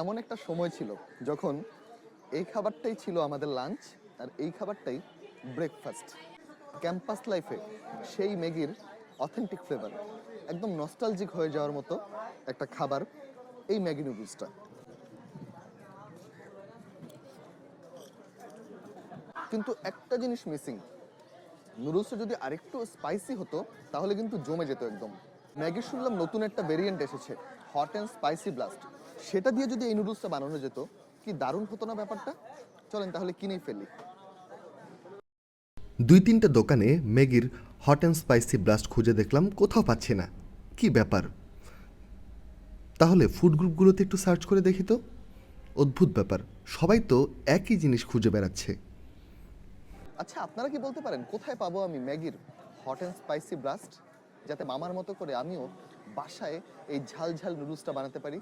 এমন একটা সময় ছিল যখন এই খাবারটাই ছিল আমাদের লাঞ্চ আর এই খাবারটাই ব্রেকফাস্ট ক্যাম্পাস লাইফে সেই ম্যাগির অথেন্টিক ফ্লেভার একদম নস্টালজিক হয়ে যাওয়ার মতো একটা খাবার এই ম্যাগি নুডলসটা কিন্তু একটা জিনিস মিসিং নুডলসটা যদি আরেকটু স্পাইসি হতো, তাহলে কিন্তু জমে যেত একদম। ম্যাগি শুনলাম নতুন একটা ভেরিয়েন্ট এসেছে হট অ্যান্ড স্পাইসি ব্লাস্ট সেটা দিয়ে যদি এই নুডলসটা বানানো যেত কি দারুণ হতো না ব্যাপারটা? চলেন তাহলে কিনেই ফেলি। দুই তিনটা দোকানে ম্যাগির হট অ্যান্ড স্পাইসি ব্লাস্ট খুঁজে দেখলাম কোথাও পাচ্ছি না। কি ব্যাপার? তাহলে ফুড গ্রুপগুলোতে একটু সার্চ করে দেখি তো। অদ্ভুত ব্যাপার সবাই তো একই জিনিস খুঁজে বেড়াচ্ছে। আচ্ছা আপনারা কি বলতে পারেন কোথায় পাবো আমি ম্যাগির হট অ্যান্ড স্পাইসি ব্লাস্ট যাতে মামার মতো করে আমিও বাসায় এই ঝাল ঝাল নুডলসটা বানাতে পারি।